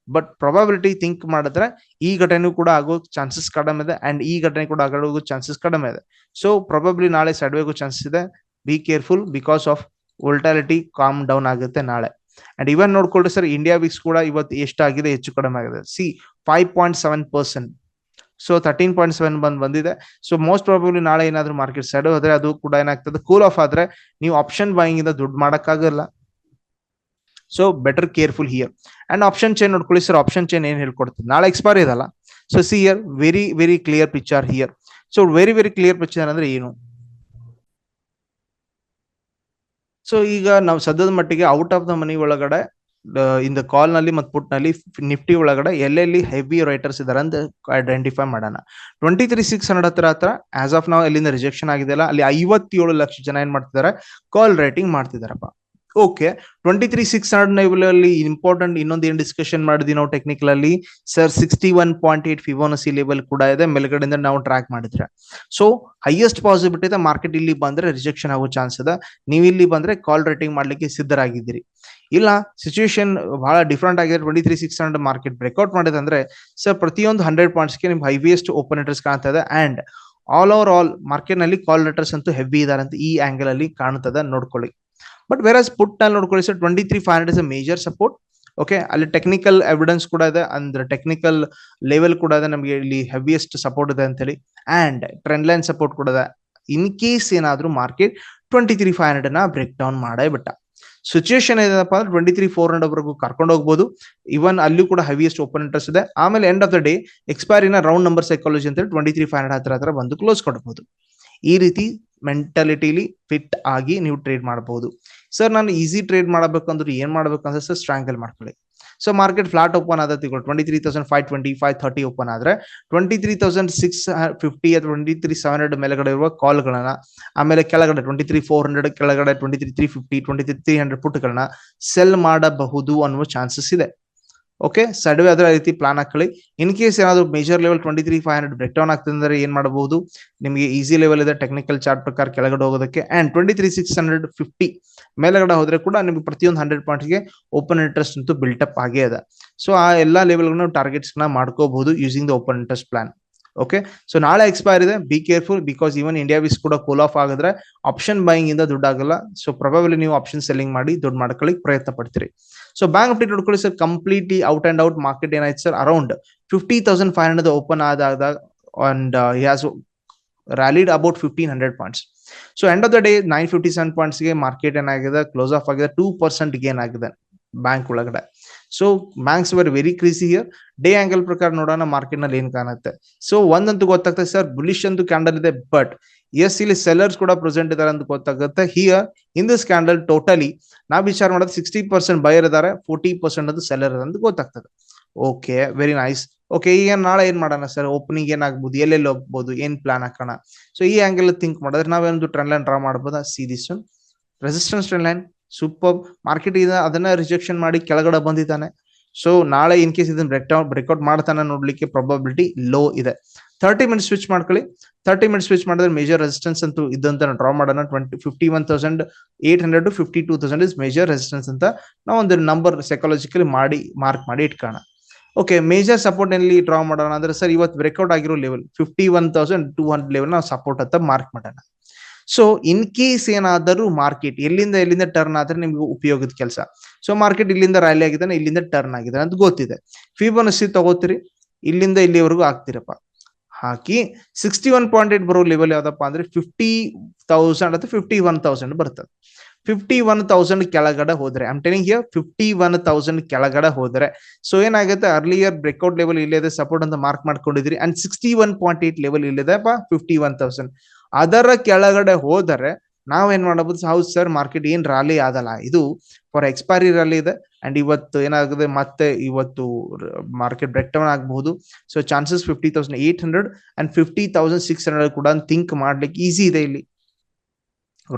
ಬಟ್ ಪ್ರೊಬಾಬಿಲಿಟಿ ಥಿಂಕ್ ಮಾಡಿದ್ರೆ ಈ ಘಟನೆ ಕೂಡ ಆಗೋ ಚಾನ್ಸಸ್ ಕಡಿಮೆ ಇದೆ ಅಂಡ್ ಈ ಘಟನೆ ಕೂಡ ಆಗೋ ಚಾನ್ಸಸ್ ಕಡಿಮೆ ಇದೆ. ಸೊ ಪ್ರೊಬಾಬ್ಲಿ ನಾಳೆ ಸೈಡ್ ಆಗೋ ಚಾನ್ಸಸ್ ಇದೆ. Be careful because of volatility calm down ಆಗುತ್ತೆ ನಾಳೆ. ಅಂಡ್ ಇವನ್ ನೋಡ್ಕೊಳ್ರಿ ಸರ್ ಇಂಡಿಯಾ ವಿಕ್ಸ್ ಕೂಡ ಇವತ್ತು ಎಷ್ಟಾಗಿದೆ ಹೆಚ್ಚು ಕಡಿಮೆ ಆಗಿದೆ. See five point seven percent so thirteen point seven ಬಂದು ಬಂದಿದೆ. ಸೊ ಮೋಸ್ಟ್ ಪ್ರಾಬಬ್ಲಿ ನಾಳೆ ಏನಾದರೂ ಮಾರ್ಕೆಟ್ ಸೈಡ್ ಹೋದ್ರೆ ಅದು ಕೂಡ ಏನಾಗ್ತದೆ ಕೂಲ್ ಆಫ್ ಆದ್ರೆ ನೀವು ಆಪ್ಷನ್ ಬಾಯಿಂಗ್ ಇಂದ ದುಡ್ಡು ಮಾಡೋಕ್ಕಾಗಲ್ಲ. So better careful here and option chain ನೋಡ್ಕೊಳ್ಳಿ ಸರ್ ಆಪ್ಷನ್ ಚೇನ್ ಏನು ಹೇಳ್ಕೊಡ್ತದೆ? ನಾಳೆ ಎಕ್ಸ್ಪೈರ್ ಇದಲ್ಲ. So see here very very clear picture here so very very clear picture ಅಂದ್ರೆ ಏನು? ಸೊ ಈಗ ನಾವು ಸದ್ಯದ ಮಟ್ಟಿಗೆ ಔಟ್ ಆಫ್ ದ ಮನಿ ಒಳಗಡೆ ಇನ್ ದ ಕಾಲ್ನಲ್ಲಿ ಮತ್ತು ಪುಟ್ನಲ್ಲಿ ನಿಫ್ಟಿ ಒಳಗಡೆ ಎಲ್ಲೆಲ್ಲಿ ಹೆವಿ ರೈಟರ್ಸ್ ಇದಾರೆ ಅಂತ ಐಡೆಂಟಿಫೈ ಮಾಡೋಣ. ಟ್ವೆಂಟಿ ತ್ರೀ ಸಿಕ್ಸ್ ಹಂಡ್ರೆಡ್ ಹತ್ರ ಹತ್ರ ಆಸ್ ಆಫ್ ನಾವು ಎಲ್ಲಿಂದ ರಿಜೆಕ್ಷನ್ ಆಗಿದೆಯಲ್ಲ, ಅಲ್ಲಿ ಐವತ್ತೇಳು ಲಕ್ಷ ಜನ ಏನ್ ಮಾಡ್ತಿದ್ದಾರೆ call writing ಮಾಡ್ತಿದಾರಪ್ಪ okay twenty three six hundred ಅಲ್ಲಿ ಇಂಪಾರ್ಟೆಂಟ್ ಇನ್ನೊಂದು ಏನ್ ಡಿಸ್ಕಷನ್ ಮಾಡಿದ್ವಿ ನಾವು ಟೆಕ್ನಿಕಲ್ ಅಲ್ಲಿ sir sixty one point eight Fibonacci level ಕೂಡ ಇದೆ. ಮೇಲ್ಗಡೆಯಿಂದ ನಾವು ಟ್ರ್ಯಾಕ್ ಮಾಡಿದ್ರೆ. ಸೊ ಹೈಯೆಸ್ಟ್ ಪಾಸಿಬಿಲಿಟಿ ಇದೆ ಮಾರ್ಕೆಟ್ ಇಲ್ಲಿ ಬಂದ್ರೆ ರಿಜೆಕ್ಷನ್ ಆಗೋ ಚಾನ್ಸ್ ಇದೆ. ನೀವು ಇಲ್ಲಿ ಬಂದ್ರೆ ಕಾಲ್ ರೇಟಿಂಗ್ ಮಾಡ್ಲಿಕ್ಕೆ ಸಿದ್ಧರಾಗಿದ್ದೀರಿ. ಇಲ್ಲ ಸಿಚುಯೇಷನ್ ಬಹಳ ಡಿಫ್ರೆಂಟ್ ಆಗಿದೆ. Twenty three six hundred market breakout ಮಾಡಿದ್ರೆ ಸರ್ ಪ್ರತಿಯೊಂದು ಹಂಡ್ರೆಡ್ ಪಾಯಿಂಟ್ಸ್ಗೆ ನಿಮ್ಗೆ ಹೈವಿಯೆಸ್ಟ್ ಓಪನ್ ಇಂಟ್ರೆಸ್ಟ್ ಕಾಣ್ತಾ ಇದೆ. ಅಂಡ್ ಆಲ್ ಓವರ್ ಆಲ್ ಮಾರ್ಕೆಟ್ನಲ್ಲಿ ಕಾಲ್ ಲೆಟರ್ಸ್ ಅಂತೂ ಹೆವಿ ಇದಾರೆ ಅಂತ ಈ ಆಂಗಲ್ ಅಲ್ಲಿ ಕಾಣುತ್ತದೆ ನೋಡ್ಕೊಳ್ಳಿ. ಬಟ್ ವೇರ್ ಪುಟ್ನಲ್ಲಿ ನೋಡ್ಕೊಳ್ಳಿ sir twenty three five hundred is a major support okay ಅಲ್ಲಿ ಟೆಕ್ನಿಕಲ್ ಎವಿಡೆನ್ಸ್ ಕೂಡ ಇದೆ, ಅಂದ್ರೆ ಟೆಕ್ನಿಕಲ್ ಲೆವೆಲ್ ಕೂಡ ಇದೆ, ನಮಗೆ ಇಲ್ಲಿ ಹೆವಿಯೆಸ್ಟ್ ಸಪೋರ್ಟ್ ಇದೆ ಅಂತ ಹೇಳಿ ಅಂಡ್ ಟ್ರೆಂಡ್ ಲೈನ್ ಸಪೋರ್ಟ್ ಕೂಡ ಇದೆ. ಇನ್ ಕೇಸ್ ಏನಾದ್ರೂ ಮಾರ್ಕೆಟ್ ಟ್ವೆಂಟಿ ತ್ರೀ ಫೈವ್ ಹಂಡ್ರೆಡ್ನ ಬ್ರೇಕ್ ಡೌನ್ ಮಾಡೇ ಬಿಟ್ಟ. ಸಿಚುಯೇಷನ್ ಏನಪ್ಪ ಅಂದ್ರೆ ಟ್ವೆಂಟಿ ತ್ರೀ ಫೋರ್ ಹಂಡ್ರೆಡ್ ವರೆಗೂ ಕರ್ಕೊಂಡು ಹೋಗ್ಬೋದು. ಇವನ್ ಅಲ್ಲೂ ಕೂಡ ಹೆವಿಯೆಸ್ಟ್ ಓಪನ್ ಇಂಟ್ರೆಸ್ಟ್ ಇದೆ. ಆಮೇಲೆ ಎಂಡ್ ಆಫ್ ದ ಡೇ ಎಕ್ಸ್ಪೈರಿನ ರೌಂಡ್ ನಂಬರ್ ಸೈಕಾಲಜಿ ಅಂತ ಹೇಳಿ ಟ್ವೆಂಟಿ ತ್ರೀ ಫೈವ್ ಹಂಡ್ರೆಡ್ ಹತ್ರ ಹತ್ರ ಬಂದು ಕ್ಲೋಸ್ ಕೊಡ್ಬೋದು. ಈ ರೀತಿ ಮೆಂಟಾಲಿಟಿಲಿ ಫಿಟ್ ಆಗಿ ನೀವು ಟ್ರೇಡ್ ಮಾಡಬಹುದು ಸರ್ ನಾನು ಈಸಿ ಟ್ರೇಡ್ ಮಾಡಬೇಕಂದ್ರೆ ಏನ್ ಮಾಡ್ಬೇಕಂದ್ರೆ ಸರ್ ಸ್ಟ್ರಾಂಗಲ್ ಮಾಡ್ಕೊಳ್ಳಿ. ಸೊ ಮಾರ್ಕೆಟ್ ಫ್ಲಾಟ್ ಓಪನ್ ಆದ ತಿಳ್ಕೊಂಡು twenty three thousand five twenty five thirty open ಆದ್ರೆ twenty three thousand six fifty ಅಥವಾ ಟ್ವೆಂಟಿ ತ್ರೀ ಸೆವೆನ್ ಹಂಡ್ರೆಡ್ ಮೇಲೆಗಡೆ ಇರುವ ಕಾಲ್ಗಳನ್ನ ಆಮೇಲೆ ಕೆಳಗಡೆ ಟ್ವೆಂಟಿ ತ್ರೀ ಫೋರ್ ಹಂಡ್ರೆಡ್ ಕೆಳಗಡೆ twenty three three fifty twenty three three hundred ಪುಟ್ಗಳನ್ನ sell ಮಾಡಬಹುದು ಅನ್ನುವ ಚಾನ್ಸಸ್ ಇದೆ. ಓಕೆ ಸಡ್ವೆ ಅದರ ರೀತಿ ಪ್ಲಾನ್ ಹಾಕೊಳ್ಳಿ. ಇನ್ ಕೇಸ್ ಏನಾದ್ರು major level twenty three five hundred break down ಆಗ್ತದೆ ಅಂದ್ರೆ ಏನ್ ಮಾಡಬಹುದು? ನಿಮಗೆ ಈಸಿ ಲೆವೆಲ್ ಇದೆ ಟೆಕ್ನಿಕಲ್ ಚಾರ್ಟ್ ಪ್ರಕಾರ ಕೆಳಗಡೆ ಹೋಗೋದಕ್ಕೆ. And twenty three six hundred fifty ಮೇಲೆಗಡೆ ಹೋದ್ರೆ ಕೂಡ ನಿಮ್ಗೆ ಪ್ರತಿಯೊಂದು ಹಂಡ್ರೆಡ್ ಪಾಯಿಂಟ್ಸ್ಗೆ ಓಪನ್ ಇಂಟ್ರೆಸ್ಟ್ ಅಂತೂ ಬಿಲ್ಟಪ್ ಆಗೇ ಅದ. ಸೊ ಆ ಎಲ್ಲಾ ಲೆವೆಲ್ಗಳನ್ನು ಟಾರ್ಗೆಟ್ಸ್ನ ಮಾಡ್ಕೋಬಹುದು using the open interest plan okay so ನಾಳೆ ಎಕ್ಸ್ಪೈರ್ ಇದೆ. Be careful because even India VIX ಕೂಡ ಕೂಲ್ ಆಫ್ ಆಗಿದ್ರೆ ಆಪ್ಷನ್ ಬೈಯಿಂಗ್ ಇಂದ ದುಡ್ಡು ಆಗಲ್ಲ. ಸೊ ಪ್ರಬಬಲಿ ನೀವು ಆಪ್ಷನ್ ಸೆಲ್ಲಿಂಗ್ ಮಾಡಿ ದುಡ್ಡು ಮಾಡ್ಕೊಳ್ಳಿಕ್ ಪ್ರಯತ್ನ ಪಡ್ತೀರಿ. ಸೊ ಬ್ಯಾಂಕ್ ಅಪ್ಡೇಟ್ ನೋಡ್ಕೊಳ್ಳಿ sir completely out and out market ಏನಾಯ್ತು sir around fifty thousand five hundred open ಆದಾಗ and has rallied about fifteen hundred points so end of the day nine fifty seven ಪಾಯಿಂಟ್ಸ್ಗೆ market ಏನಾಗಿದೆ close off ಆಗಿದೆ. Two percent gain ಆಗಿದೆ bank ಒಳಗಡೆ. So banks were very crazy here day angle ಪ್ರಕಾರ ನೋಡೋಣ ಮಾರ್ಕೆಟ್ನಲ್ಲಿ ಏನ್ ಕಾಣುತ್ತೆ. ಸೊ ಒಂದಂತೂ ಗೊತ್ತಾಗ್ತದೆ ಸರ್ ಬುಲಿಶ್ ಅಂತೂ ಕ್ಯಾಂಡಲ್ ಇದೆ ಬಟ್ ಎಸ್ ಇಲ್ಲಿ ಸೆಲ್ಲರ್ಸ್ ಕೂಡ ಪ್ರೆಸೆಂಟ್ ಇದಾರೆ ಅಂತ ಗೊತ್ತಾಗುತ್ತೆ. Here in this candle totally ನಾವು ವಿಚಾರ ಮಾಡೋದು ಸಿಕ್ಸ್ಟಿ ಪರ್ಸೆಂಟ್ ಬಯರ್ ಇದಾರೆ ಫೋರ್ಟಿ ಪರ್ಸೆಂಟ್ ಅದು ಸೆಲ್ಲರ್ ಅಂತ ಗೊತ್ತಾಗ್ತದೆ. ಓಕೆ ವೆರಿ ನೈಸ್ ಓಕೆ ಈಗ ನಾಳೆ ಏನ್ ಮಾಡೋಣ ಸರ್ ಓಪನಿಂಗ್ ಏನಾಗ್ಬೋದು ಎಲ್ಲೆಲ್ಲಿ ಹೋಗ್ಬೋದು? ಏನ್ ಪ್ಲಾನ್ ಹಾಕೋಣ? ಸೊ ಈ ಆಂಗಲ್ ಥಿಂಕ್ ಮಾಡಿದ್ರೆ ನಾವೇನೊಂದು ಟ್ರೆಂಡ್ ಲೈನ್ ಡ್ರಾ ಮಾಡ್ಬೋದಾ? See this resistance trend line super market ಇದ ಅದನ್ನ ರಿಜೆಕ್ಷನ್ ಮಾಡಿ ಕೆಳಗಡೆ ಬಂದಿದ್ದಾನೆ. ಸೊ ನಾಳೆ ಇನ್ ಕೇಸ್ ಇದನ್ನ ಬ್ರೇಕ್ ಬ್ರೇಕ್ಔಟ್ ಮಾಡ್ತಾನೆ ನೋಡ್ಲಿಕ್ಕೆ ಪ್ರಾಬಬಿಲಿಟಿ ಲೋ ಇದೆ. ತರ್ಟಿ ಮಿನಿಟ್ ಸ್ವಿಚ್ ಮಾಡ್ಕೊಳ್ಳಿ. ತರ್ಟಿ ಮಿನಿಟ್ ಸ್ವಿಚ್ ಮಾಡಿದ್ರೆ ಮೇಜರ್ ರೆಸಿಸ್ಟೆನ್ಸ್ ಅಂತೂ ಇದಂತ ಡ್ರಾ ಮಾಡೋಣ. Twenty fifty one thousand eight hundred to fifty two thousand is major resistance ಅಂತ ನಾವು ಒಂದು ನಂಬರ್ ಸೈಕಾಲಜಿಕಲಿ ಮಾಡಿ ಮಾರ್ಕ್ ಮಾಡಿ ಇಟ್ಕೋಣ ಓಕೆ ಮೇಜರ್ ಸಪೋರ್ಟ್ ಎಲ್ಲಿ ಡ್ರಾ ಮಾಡೋಣ ಅಂದ್ರೆ ಸರ್ ಇವತ್ತು ಬ್ರೇಕ್ಔಟ್ ಆಗಿರೋ level fifty one thousand two hundred level ನಾವು ಸಪೋರ್ಟ್ ಅಂತ ಮಾರ್ಕ್ ಮಾಡೋಣ. ಸೊ ಇನ್ ಕೇಸ್ ಏನಾದರೂ ಮಾರ್ಕೆಟ್ ಎಲ್ಲಿಂದ ಎಲ್ಲಿಂದ ಟರ್ನ್ ಆದ್ರೆ ನಿಮ್ಗೆ ಉಪಯೋಗದ ಕೆಲಸ. ಸೊ ಮಾರ್ಕೆಟ್ ಇಲ್ಲಿಂದ ರ್ಯಾಲಿ ಆಗಿದ್ದಾನೆ, ಇಲ್ಲಿಂದ ಟರ್ನ್ ಆಗಿದ್ದಾನೆ ಅಂತ ಗೊತ್ತಿದೆ. ಫಿಬೋನಸಿ ತಗೋತೀರಿ, ಇಲ್ಲಿಂದ ಇಲ್ಲಿವರೆಗೂ ಆಗ್ತಿರಪ್ಪ. ಹಾಕಿ ಸಿಕ್ಸ್ಟಿ ಒನ್ ಪಾಯಿಂಟ್ ಏಟ್ ಬರೋ ಲೆವೆಲ್ ಯಾವ್ದಪ್ಪ ಅಂದ್ರೆ ಫಿಫ್ಟಿ ತೌಸಂಡ್ ಅಥವಾ ಫಿಫ್ಟಿ ಒನ್ ತೌಸಂಡ್ ಬರ್ತದೆ. ಫಿಫ್ಟಿ ಒನ್ ತೌಸಂಡ್ ಕೆಳಗಡೆ ಹೋದ್ರೆ I'm telling here fifty one thousand ಕೆಳಗಡೆ ಹೋದ್ರೆ ಸೊ ಏನಾಗುತ್ತೆ? ಅರ್ಲಿಯರ್ ಬ್ರೇಕ್ಔಟ್ ಲೆವೆಲ್ ಇಲ್ಲಿದೆ ಸಪೋರ್ಟ್ ಅಂತ mark ಮಾಡ್ಕೊಂಡಿದ್ರಿ and sixty one point eight level ಇಲ್ಲಿದೆ ಫಿಫ್ಟಿ ಒನ್ ತೌಸಂಡ್ ಅದರ ಕೆಳಗಡೆ ಹೋದರೆ, ನಾವೇನ್ ಮಾಡಬಹುದು? ಹೌದು ಸರ್ ಮಾರ್ಕೆಟ್ ಏನ್ ರಾಲಿ ಆಗಲ್ಲ. ಇದು ಫಾರ್ ಎಕ್ಸ್ಪೈರಿ ರಾಲಿ ಇದೆ ಅಂಡ್ ಇವತ್ತು ಏನಾಗುತ್ತೆ ಮತ್ತೆ ಇವತ್ತು ಮಾರ್ಕೆಟ್ ಬ್ರೇಕ್ ಡೌನ್ ಆಗಬಹುದು. So chances fifty thousand eight hundred and fifty thousand six hundred ಕೂಡ ಥಿಂಕ್ ಮಾಡ್ಲಿಕ್ಕೆ ಈಸಿ ಇದೆ ಇಲ್ಲಿ.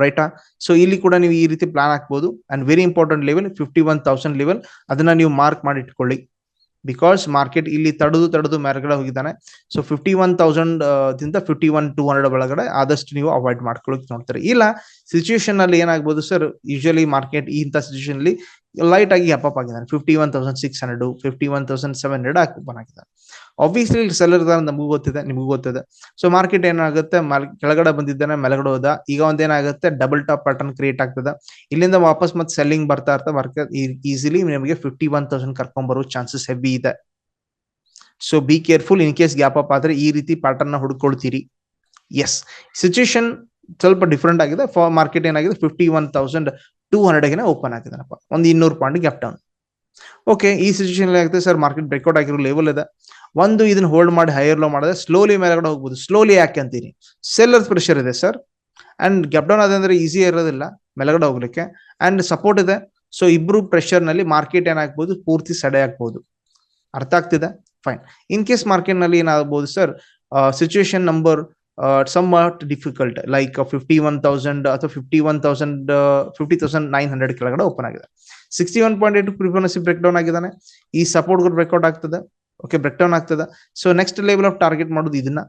ರೈಟಾ ಸೊ ಇಲ್ಲಿ ಕೂಡ ನೀವು ಈ ರೀತಿ ಪ್ಲಾನ್ ಹಾಕ್ಬೋದು. And very important level fifty one thousand level ಅದನ್ನ ನೀವು ಮಾರ್ಕ್ ಮಾಡಿ ಇಟ್ಕೊಳ್ಳಿ ಬಿಕಾಸ್ ಮಾರ್ಕೆಟ್ ಇಲ್ಲಿ ತಡೆದು ತಡೆದು ಮೇಲ್ಗಡೆ ಹೋಗಿದ್ದಾನೆ. ಸೊ ಫಿಫ್ಟಿ ಒನ್ ತೌಸಂಡ್ ದಿಂದ ಫಿಫ್ಟಿ ಒನ್ ಟೂ ಹಂಡ್ರೆಡ್ ಒಳಗಡೆ ಆದಷ್ಟು ನೀವು ಅವಾಯ್ಡ್ ಮಾಡ್ಕೊಳ್ಳಿ ನೋಡ್ತಾರೆ. ಇಲ್ಲ ಸಿಚುಯೇಷನ್ ಅಲ್ಲಿ ಏನಾಗ್ಬೋದು ಸರ್ ಯೂಶಲಿ ಮಾರ್ಕೆಟ್ ಇಂಥ ಸಿಚುಯೇಷನ್ ಅಲ್ಲಿ ಲೈಟ್ ಆಗಿ ಅಪ್ ಆಗಿದ್ದಾನೆ. Fifty one thousand six hundred fifty one thousand seven hundred open ಆಗಿದ್ದಾನೆ ಆಬ್ವಿಯಸ್ಲಿ ಸೆಲ್ಲರ್ ನಮಗೂ ಗೊತ್ತಿದೆ, ನಿಮಗೂ ಗೊತ್ತಿದೆ. ಸೊ ಮಾರ್ಕೆಟ್ ಏನಾಗುತ್ತೆ? ಕೆಳಗಡೆ ಬಂದಿದ್ದಾನೆ, ಮೆಲಗಡೆ ಹೋದ. ಈಗ ಒಂದೇನಾಗುತ್ತೆ ಡಬಲ್ ಟಾಪ್ ಪ್ಯಾಟರ್ನ್ ಕ್ರಿಯೇಟ್ ಆಗ್ತದೆ. ಇಲ್ಲಿಂದ ವಾಪಸ್ ಮತ್ತೆ ಸೆಲ್ಲಿಂಗ್ ಬರ್ತಾ ಇರ್ತಾ ಮಾರ್ಕೆಟ್ ಈಸಿಲಿ ನಿಮಗೆ ಫಿಫ್ಟಿ ಒನ್ ತೌಸಂಡ್ ಕರ್ಕೊಂಡ್ ಬರೋ ಚಾನ್ಸಸ್ ಹೆವಿ ಇದೆ. So be careful in case gap up ಆದ್ರೆ ಈ ರೀತಿ ಪ್ಯಾಟರ್ನ್ ಹುಡ್ಕೊಳ್ತೀರಿ. ಎಸ್ ಸಿಚುಯೇಷನ್ ಸ್ವಲ್ಪ ಡಿಫ್ರೆಂಟ್ ಆಗಿದೆ. ಫಾರ್ ಮಾರ್ಕೆಟ್ ಏನಾಗಿದೆ? ಫಿಫ್ಟಿ ಒನ್ ತೌಸಂಡ್ ಟೂ ಹಂಡ್ರೆಡ್ಗೆ ಓಪನ್ ಆಗಿದ್ದಾನಪ್ಪ ಒಂದು ಇನ್ನೂರು ಪಾಯಿಂಟ್ ಗ್ಯಾಪ್ ಡೌನ್ ಓಕೆ ಈ ಸಿಚುಯೇಷನ್ ಆಗುತ್ತೆ. ಸರ್ ಮಾರ್ಕೆಟ್ ಬ್ರೇಕ್ಔಟ್ ಆಗಿರೋ ಲೆವೆಲ್ ಇದೆ. ಒಂದು ಇದನ್ನ ಹೋಲ್ಡ್ ಮಾಡಿ ಹೈಯರ್ ಲೋ ಮಾಡಿದ್ರೆ ಸ್ಲೋಲಿ ಮೇಲ್ಗಡೆ ಹೋಗ್ಬೋದು. ಸ್ಲೋಲಿ ಯಾಕೆ ಅಂತೀನಿ? ಸೆಲ್ಲರ್ ಪ್ರೆಷರ್ ಇದೆ ಸರ್ ಅಂಡ್ ಗ್ಯಾಪ್ ಡೌನ್ ಅದಂದ್ರೆ ಈಸಿ ಇರೋದಿಲ್ಲ, ಮೇಲ್ಗಡೆ ಹೋಗ್ಲಿಕ್ಕೆ. ಅಂಡ್ ಸಪೋರ್ಟ್ ಇದೆ. ಸೊ ಇಬ್ರು ಪ್ರೆಷರ್ನಲ್ಲಿ ಮಾರ್ಕೆಟ್ ಏನಾಗ್ಬೋದು? ಪೂರ್ತಿ ಸಡೆ ಆಗ್ಬೋದು. ಅರ್ಥ ಆಗ್ತಿದೆ? ಫೈನ್ ಇನ್ ಕೇಸ್ ಮಾರ್ಕೆಟ್ನಲ್ಲಿ ಏನಾಗಬಹುದು sir situation number somewhat difficult like fifty one thousand ಅಥವಾ fifty one thousand fifty thousand nine hundred ಕೆಳಗಡೆ ಓಪನ್ ಆಗಿದೆ. Sixty one point eight preference break down ಆಗಿದ್ದಾನೆ. ಈ ಸಪೋರ್ಟ್ ಬ್ರೇಕ್ಔಟ್ ಆಗ್ತದೆ. ಓಕೆ ಬ್ರೇಕ್ ಡೌನ್ ಆಗ್ತದ. So next level of target ಮಾಡೋದು ಇದನ್ನ.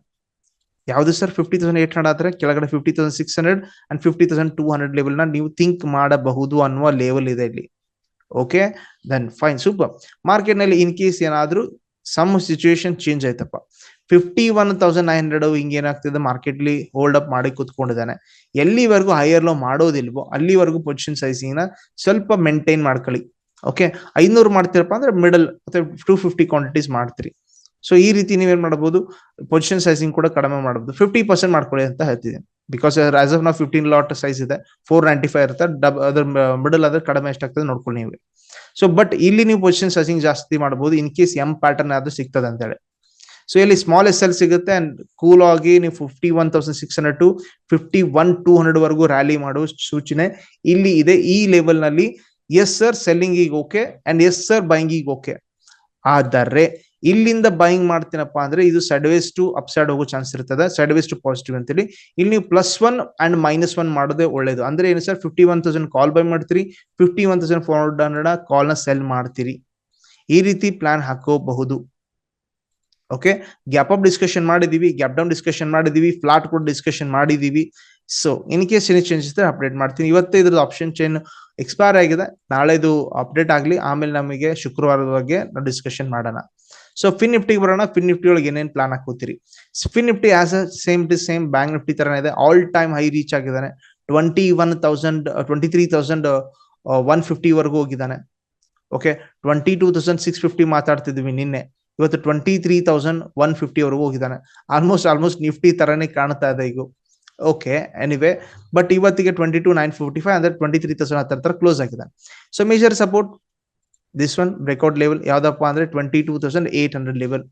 ಯಾವುದು sir fifty thousand eight hundred ಆದ್ರೆ ಕೆಳಗಡೆ fifty thousand six hundred and fifty thousand two hundred ಲೆವೆಲ್ನ ನೀವು ಥಿಂಕ್ ಮಾಡಬಹುದು ಅನ್ನುವ ಲೆವೆಲ್ ಇದೆ ಇಲ್ಲಿ. ಓಕೆ ದೆನ್ ಫೈನ್ ಸೂಪರ್ ಮಾರ್ಕೆಟ್ನಲ್ಲಿ ಇನ್ ಕೇಸ್ ಏನಾದ್ರೂ ಸಮ್ ಸಿಚುಯೇಷನ್ ಚೇಂಜ್ ಆಯ್ತಪ್ಪ. Fifty one thousand nine hundred ಹಿಂಗ್ ಏನಾಗ್ತದೆ? ಮಾರ್ಕೆಟ್ ಅಲ್ಲಿ ಹೋಲ್ಡ್ ಅಪ್ ಮಾಡಿ ಕುತ್ಕೊಂಡಿದ್ದಾನೆ. ಎಲ್ಲಿವರೆಗೂ ಹೈಯರ್ ಲೋ ಮಾಡೋದಿಲ್ವೋ, ಅಲ್ಲಿವರೆಗೂ ಪೊಸಿಷನ್ ಸೈಸಿಂಗ್ನ ಸ್ವಲ್ಪ ಮೇಂಟೈನ್ ಮಾಡ್ಕೊಳ್ಳಿ. ಓಕೆ ಐನೂರು ಮಾಡ್ತೀರಪ್ಪ ಅಂದ್ರೆ ಮಿಡಲ್ ಅಥವಾ ಟೂ ಫಿಫ್ಟಿ ಕ್ವಾಂಟಿಟೀಸ್ ಮಾಡ್ತೀರಿ. ಸೊ ಈ ರೀತಿ ನೀವೇನ್ ಮಾಡಬಹುದು ಪೊಸಿಷನ್ ಸೈಸಿಂಗ್ ಕೂಡ ಕಡಿಮೆ ಮಾಡಬಹುದು ಫಿಫ್ಟಿ ಪರ್ಸೆಂಟ್ ಮಾಡ್ಕೊಳ್ಳಿ ಅಂತ ಹೇಳ್ತಿದ್ದೀನಿ. ಬಿಕಾಸ್ ಆಸ್ ಆಫ್ ನಾವು ಫಿಫ್ಟೀನ್ ಲಾಟ್ ಸೈಜ್ ಇದೆ. ಫೋರ್ ನೈಂಟಿ ಫೈವ್ ಇರುತ್ತೆ. ಡಬ್ ಅದ್ರ ಮಿಡಲ್ ಆದ್ರೆ ಕಡಿಮೆ ಎಷ್ಟಾಗ್ತದೆ ನೋಡ್ಕೊಳ್ಳಿ ನೀವು. ಸೊ ಬಟ್ ಇಲ್ಲಿ ನೀವು ಪೊಸಿಷನ್ ಸೈಸಿಂಗ್ ಜಾಸ್ತಿ ಮಾಡಬಹುದು ಇನ್ ಕೇಸ್ ಎಂ ಪ್ಯಾಟರ್ನ್ ಆದ್ರೂ ಸಿಗ್ತದೆ ಅಂತ ಹೇಳಿ ಸೊ ಇಲ್ಲಿ ಸ್ಮಾಲ್ ಎಸ್ ಎಲ್ ಸಿಗುತ್ತೆ ಅಂಡ್ ಕೂಲ್ ಆಗಿ ನೀವು fifty one thousand six hundred to fifty one two hundred ವರೆಗೂ ರ್ಯಾಲಿ ಮಾಡುವ ಸೂಚನೆ ಇಲ್ಲಿ ಇದೆ. ಈ ಲೆವೆಲ್ನಲ್ಲಿ ಎಸ್ ಸರ್ ಸೆಲ್ಲಿಂಗ್ ಈಗ okay and yes sir buying ಈಗ ಓಕೆ ಆದರೆ ಇಲ್ಲಿಂದ ಬೈಂಗ್ ಮಾಡ್ತೀನಪ್ಪ ಅಂದ್ರೆ ಇದು ಸೈಡ್ವೇಸ್ ಟು ಅಪ್ಸೈಡ್ ಹೋಗೋ ಚಾನ್ಸ್ ಇರ್ತದೆ ಸೈಡ್ವೇಸ್ ಟು ಪಾಸಿಟಿವ್ ಅಂತೇಳಿ. ಇಲ್ಲಿ ನೀವು plus one and minus one ಮಾಡೋದೇ ಒಳ್ಳೇದು. ಅಂದ್ರೆ ಏನು sir fifty one thousand call buy ಮಾಡ್ತೀರಿ fifty one thousand four hundred ಕಾಲ್ನ sell ಮಾಡ್ತೀರಿ. ಈ ರೀತಿ ಪ್ಲಾನ್ ಹಾಕೋಬಹುದು. ಓಕೆ ಗ್ಯಾಪ್ ಅಪ್ ಡಿಸ್ಕಷನ್ ಮಾಡಿದೀವಿ ಗ್ಯಾಪ್ ಡೌನ್ ಡಿಸ್ಕಷನ್ ಮಾಡಿದೀವಿ ಫ್ಲಾಟ್ ಕೂಡ ಡಿಸ್ಕಷನ್ ಮಾಡಿದೀವಿ. ಸೊ ಇನ್ ಕೇಸ್ ಏನೇ ಚೇಂಜ್ ಇದ್ರೆ ಅಪ್ಡೇಟ್ ಮಾಡ್ತೀನಿ. ಇವತ್ತೇ ಇದ್ರದ್ದು ಆಪ್ಷನ್ ಚೈನ್ ಎಕ್ಸ್ಪೈರ್ ಆಗಿದೆ. ನಾಳೆದು ಅಪ್ಡೇಟ್ ಆಗಲಿ. ಆಮೇಲೆ ನಮಗೆ ಶುಕ್ರವಾರದ ಬಗ್ಗೆ ನಾವು ಡಿಸ್ಕಷನ್ ಮಾಡೋಣ. ಸೊ ಫಿನ್ ನಿಫ್ಟಿಗೆ ಬರೋಣ. ಫಿನ್ ನಿಫ್ಟಿ ಒಳಗೆ ಏನೇನು plan ಹಾಕೋತೀರಿ Fin Nifty as a same to same bank Nifty ತರನೇ ಇದೆ. ಆಲ್ ಟೈಮ್ ಹೈ ರೀಚ್ ಆಗಿದ್ದಾನೆ. Twenty one thousand twenty three thousand one fifty ವರೆಗೂ ಹೋಗಿದ್ದಾನೆ. Okay twenty two thousand six fifty ಮಾತಾಡ್ತಿದ್ವಿ ನಿನ್ನೆ. ಇವತ್ತು twenty three thousand one fifty ವರೆಗೂ ಹೋಗಿದ್ದಾನೆ. Almost almost Nifty ತರನೇ ಕಾಣ್ತಾ ಇದೆ ಈಗ ಓಕೆ ಎನಿವೆ ಬಟ್ ಇವತ್ತಿಗೆ twenty two nine fifty five ಅಂದ್ರೆ ಟ್ವೆಂಟಿ ತ್ರೀ ತೌಸಂಡ್ ಹತ್ತರ ತರ ಕ್ಲೋಸ್ ಆಗಿದೆ. So major support this one breakout level ಯಾವ್ದಪ್ಪ ಅಂದ್ರೆ twenty two thousand eight hundred level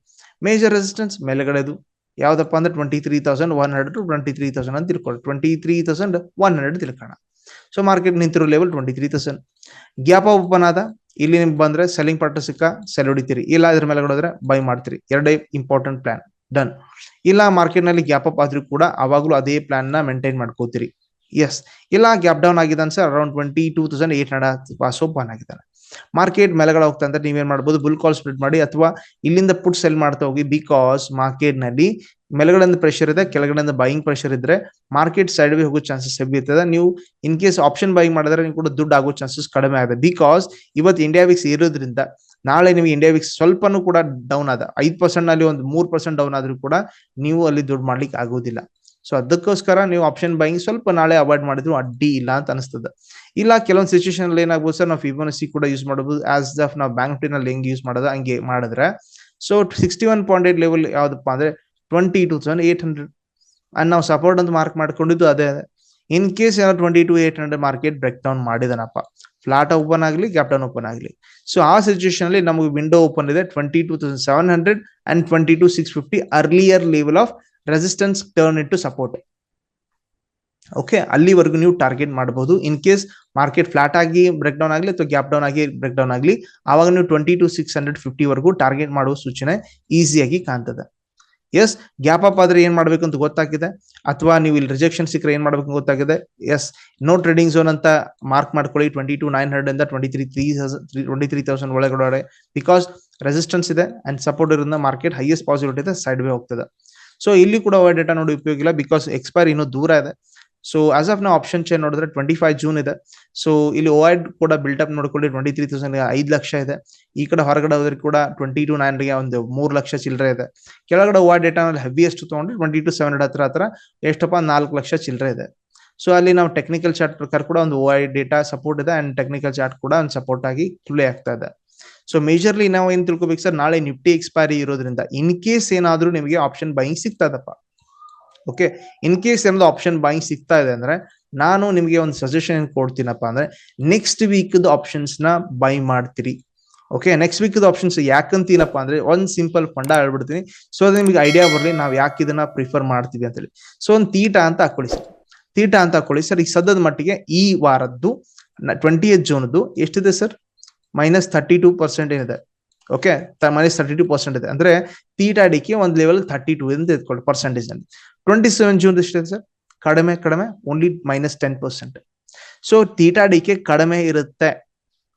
major resistance ಮೇಲೆಗಡೆದು. ಯಾವ್ದಪ್ಪ ಅಂದ್ರೆ twenty three thousand one hundred to twenty three thousand ಅಂತ ತಿಳ್ಕೊಳ್ಳಿ. Twenty three thousand one hundred ತಿಳ್ಕೋಣ so market ನಿಂತಿರೋ level twenty three thousand gap open ಆದ. ಇಲ್ಲಿ ನಿಮ್ಗೆ ಬಂದ್ರೆ ಸೆಲ್ಲಿಂಗ್ ಪಾರ್ಟ್ ಸಿಕ್ಕ ಸೆಲ್ ಹೊಡಿತೀರಿ. ಇಲ್ಲ ಅದ್ರ ಮೇಲೆ ಹೊಡೆದ್ರೆ ಬೈ ಮಾಡ್ತೀರಿ. ಎರಡೇ ಇಂಪಾರ್ಟೆಂಟ್ ಪ್ಲಾನ್ ಡನ್ ಇಲ್ಲ ಮಾರ್ಕೆಟ್ನಲ್ಲಿ ಗ್ಯಾಪ್ ಅಪ್ ಆದ್ರೂ ಕೂಡ ಅವಾಗಲೂ ಅದೇ ಪ್ಲಾನ್ನ ಮೇಂಟೈನ್ ಮಾಡ್ಕೋತೀರಿ. ಎಸ್ ಇಲ್ಲ ಗ್ಯಾಪ್ ಡೌನ್ ಆಗಿದೆ sir around twenty two thousand eight hundred pass open ಆಗಿದ್ದಾನೆ ಮಾರ್ಕೆಟ್ ಮೇಲೆಗಡೆ ಹೋಗ್ತಾ ಅಂದ್ರೆ ನೀವೇನ್ ಮಾಡ್ಬೋದು? ಬುಲ್ ಕಾಲ್ ಸ್ಪ್ರೆಡ್ ಮಾಡಿ ಅಥವಾ ಇಲ್ಲಿಂದ ಪುಟ್ ಸೆಲ್ ಮಾಡ್ತಾ ಹೋಗಿ ಬಿಕಾಸ್ ಮಾರ್ಕೆಟ್ನಲ್ಲಿ ಮೇಲ್ಗಡೆಯಿಂದ ಪ್ರೆಷರ್ ಇದೆ, ಕೆಳಗಡೆಯಿಂದ ಬೈಯಿಂಗ್ ಪ್ರೆಷರ್ ಇದ್ರೆ ಮಾರ್ಕೆಟ್ ಸೈಡ್ ಬಿ ಹೋಗೋ ಚಾನ್ಸಸ್ ಇರ್ತದೆ. ನೀವು ಇನ್ ಕೇಸ್ ಆಪ್ಷನ್ ಬೈಯಿಂಗ್ ಮಾಡಿದ್ರೆ ನೀವು ಕೂಡ ದುಡ್ಡು ಆಗೋ ಚಾನ್ಸಸ್ ಕಡಿಮೆ ಆಗಿದೆ ಬಿಕಾಸ್ ಇವತ್ತು ಇಂಡಿಯಾ ವಿಕ್ಸ್ ಇರೋದ್ರಿಂದ ನಾಳೆ ನಿಮಗೆ ಇಂಡಿಯಾ ವಿಕ್ಸ್ ಸ್ವಲ್ಪನೂ ಕೂಡ ಡೌನ್ ಆದ, ಐದು ಪರ್ಸೆಂಟ್ನಲ್ಲಿ ಒಂದು ಮೂರ್ ಪರ್ಸೆಂಟ್ ಡೌನ್ ಆದ್ರೂ ಕೂಡ ನೀವು ಅಲ್ಲಿ ದುಡ್ಡು ಮಾಡ್ಲಿಕ್ಕೆ ಆಗೋದಿಲ್ಲ. ಸೊ ಅದಕ್ಕೋಸ್ಕರ ನೀವು ಆಪ್ಷನ್ ಬೈಯಿಂಗ್ ಸ್ವಲ್ಪ ನಾಳೆ ಅವಾಯ್ಡ್ ಮಾಡಿದ್ರು ಅಡ್ಡಿ ಇಲ್ಲ ಅಂತ ಅನಿಸ್ತದೆ. ಇಲ್ಲ, ಕೆಲವೊಂದು ಸಿಚುವೇಶನ್ ಅಲ್ಲಿ ಏನಾಗ್ಬೋದು ಸರ್ ನಾವು ಫಿಬೋನಸಿ ಕೂಡ ಯೂಸ್ ಮಾಡಬಹುದು ಆಸ್ ಆಫ್ ನಾವು ಬ್ಯಾಂಕ್ನಲ್ಲಿ ಹೆಂಗ್ ಯೂಸ್ ಮಾಡೋದು ಹಂಗೆ ಮಾಡಿದ್ರೆ. So sixty one point eight level ಯಾವ್ದಪ್ಪ ಅಂದ್ರೆ twenty two thousand eight hundred and ನಾವು ಸಪೋರ್ಟ್ ಅಂತ ಮಾರ್ಕ್ ಮಾಡ್ಕೊಂಡಿದ್ದು ಅದೇ ಇನ್ ಕೇಸ್ ಏನೋ twenty two eight hundred market break down ಮಾಡಿದನಪ್ಪ. Flat open ಆಗಲಿ ಗ್ಯಾಪ್ ಡೌನ್ ಓಪನ್ ಆಗಲಿ. ಸೊ ಆ ಸಿಚುವೇಶನ್ ಅಲ್ಲಿ ನಮಗೆ ವಿಂಡೋ ಓಪನ್ ಇದೆ twenty two thousand seven hundred and twenty two six fifty earlier level of resistance turn it to support okay ಅಲ್ಲಿವರೆಗೂ ನೀವು target ಮಾಡಬಹುದು in case market flat ಆಗಿ break down ಆಗಲಿ ಅಥವಾ ಗ್ಯಾಪ್ ಡೌನ್ ಆಗಿ ಬ್ರೇಕ್ ಡೌನ್ ಆಗಲಿ, ಆವಾಗ ನೀವು twenty two six hundred fifty ವರೆಗೂ ಟಾರ್ಗೆಟ್ ಮಾಡುವ ಸೂಚನೆ ಈಸಿಯಾಗಿ ಕಾಣ್ತದೆ. ಎಸ್ ಗ್ಯಾಪ್ ಅಪ್ ಆದ್ರೆ ಏನ್ ಮಾಡ್ಬೇಕು ಅಂತ ಗೊತ್ತಾಗಿದೆ? ಅಥವಾ ನೀವು ಇಲ್ಲಿ ರಿಜೆಕ್ಷನ್ ಸಿಕ್ಕರೆ ಏನ್ ಮಾಡ್ಬೇಕು ಗೊತ್ತಾಗಿದೆ? ಎಸ್ ನೋ ಟ್ರೇಡಿಂಗ್ ಝೋನ್ ಅಂತ ಮಾರ್ಕ್ ಮಾಡ್ಕೊಳ್ಳಿ. ಟ್ವೆಂಟಿ ಟು ನೈನ್ ಹಂಡ್ರೆಡ್ ಇಂದ twenty three three twenty three thousand ಒಳಗಡೆ. ಬಿಕಾಸ್ ರೆಸಿಸ್ಟೆನ್ಸ್ ಇದೆ ಅಂಡ್ ಸಪೋರ್ಟ್ ಇರೋದ್ರಿಂದ ಮಾರ್ಕೆಟ್ ಹೈಯೆಸ್ಟ್ ಪಾಸಿಬಿಲಿಟಿ ಇದೆ ಸೈಡ್ ವೇ ಹೋಗ್ತದೆ. ಸೊ ಇಲ್ಲಿ ಕೂಡ ಡೇಟಾ ನೋಡಿ ಉಪಯೋಗ ಇಲ್ಲ ಬಿಕಾಸ್ ಎಕ್ಸ್ಪೈರ್ ಇನ್ನೂ ದೂರ ಇದೆ. ಸೊ ಆಸ್ ಆಫ್ ನಾವು ಆಪ್ಷನ್ ಚೇನ್ ನೋಡಿದ್ರೆ ಟ್ವೆಂಟಿ ಫೈವ್ ಜೂನ್ ಇದೆ. ಸೊ ಇಲ್ಲಿ ಓವೈಡ್ ಕೂಡ ಬಿಲ್ಟ್ ಅಪ್ ನೋಡ್ಕೊಂಡು ಟ್ವೆಂಟಿ ತ್ರೀ ತೌಸಂಡ್ ಐದು ಲಕ್ಷ ಇದೆ. ಈ ಕಡೆ ಹೊರಗಡೆ ಹೋದ್ರೆ ಕೂಡ ಟ್ವೆಂಟಿ ಟು ನೈನ್ಗೆ ಒಂದು ಮೂರು ಲಕ್ಷ ಚಿಲ್ಲರೆ ಇದೆ. ಕೆಳಗಡೆ ಓವೈಡ್ ಡೇಟಾ ಹೆವಿಯೆಸ್ಟ್ ತಗೊಂಡ್ರೆ ಟ್ವೆಂಟಿ ಟು ಸೆವೆನ್ ಹತ್ರ ಹತ್ರ ಎಷ್ಟಪ್ಪ ನಾಲ್ಕು ಲಕ್ಷ ಚಿಲ್ಲರೆ ಇದೆ. ಸೊ ಅಲ್ಲಿ ನಾವು ಟೆಕ್ನಿಕಲ್ ಚಾರ್ಟ್ ಪ್ರಕಾರ ಕೂಡ ಒಂದು ಓ ಡೇಟಾ ಸಪೋರ್ಟ್ ಇದೆ ಅಂಡ್ ಟೆಕ್ನಿಕಲ್ ಚಾರ್ಟ್ ಕೂಡ ಒಂದು ಸಪೋರ್ಟ್ ಆಗಿ ಪ್ಲೇ ಆಗ್ತಾ ಇದೆ. ಸೊ ಮೇಜರ್ಲಿ ನಾವು ಏನ್ ತಿಳ್ಕೊಬೇಕು ಸರ್ ನಾಳೆ ನಿಫ್ಟಿ ಎಕ್ಸ್ಪೈರಿ ಇರೋದ್ರಿಂದ ಇನ್ ಕೇಸ್ ಏನಾದ್ರೂ ನಿಮಗೆ ಆಪ್ಷನ್ ಬೈಯಿಂಗ್ ಸಿಗ್ತದಪ್ಪ ಓಕೆ ಇನ್ ಕೇಸ್ ಏನಾದ್ರು ಆಪ್ಷನ್ ಬಾಯಿಂಗ್ ಸಿಗ್ತಾ ಇದೆ ಅಂದ್ರೆ, ನಾನು ನಿಮಗೆ ಒಂದು ಸಜೆಷನ್ ಏನ್ ಕೊಡ್ತೀನಪ್ಪ ಅಂದ್ರೆ ನೆಕ್ಸ್ಟ್ ವೀಕ್ ಆಪ್ಷನ್ಸ್ನ ಬೈ ಮಾಡ್ತೀರಿ. ಓಕೆ ನೆಕ್ಸ್ಟ್ ವೀಕ್ ಆಪ್ಷನ್ಸ್ ಯಾಕಂತೀನಪ್ಪ ಅಂದ್ರೆ, ಒಂದ್ ಸಿಂಪಲ್ ಫಂಡ ಹೇಳ್ಬಿಡ್ತೀನಿ. ಸೊ ಅದ್ ನಿಮ್ಗೆ ಐಡಿಯಾ ಬರಲಿ, ನಾವು ಯಾಕೆ ಇದನ್ನ ಪ್ರಿಫರ್ ಮಾಡ್ತೀವಿ ಅಂತ ಹೇಳಿ. ಸೊ ಒಂದ್ ತೀಟ ಅಂತ ಹಾಕೊಳ್ಳಿ ಸರ್. ತೀಟ ಅಂತ ಹಾಕೊಳ್ಳಿ ಸರ್. ಈಗ ಸದ್ಯದ ಮಟ್ಟಿಗೆ ಈ ವಾರದ್ದು ಟ್ವೆಂಟಿ ಏತ್ ಜೂನ್ದು ಎಷ್ಟಿದೆ sir? Minus thirty two percent ಏನಿದೆ. Okay minus thirty two percent ಇದೆ. ಅಂದ್ರೆ ತೀಟಾ ಡಿಕ್ಕಿ ಒಂದು ಲೆವೆಲ್ ತರ್ಟಿ ಟು ಇಂದ ಎತ್ಕೊಳ್ಳಿ ಪರ್ಸೆಂಟೇಜ್ ಅಲ್ಲಿ. ಟ್ವೆಂಟಿ ಸೆವೆನ್ ಜೂನ್ ಎಷ್ಟಿದೆ ಸರ್? ಕಡಿಮೆ ಕಡಿಮೆ only minus ten percent so theta decay ಕಡಿಮೆ ಇರುತ್ತೆ.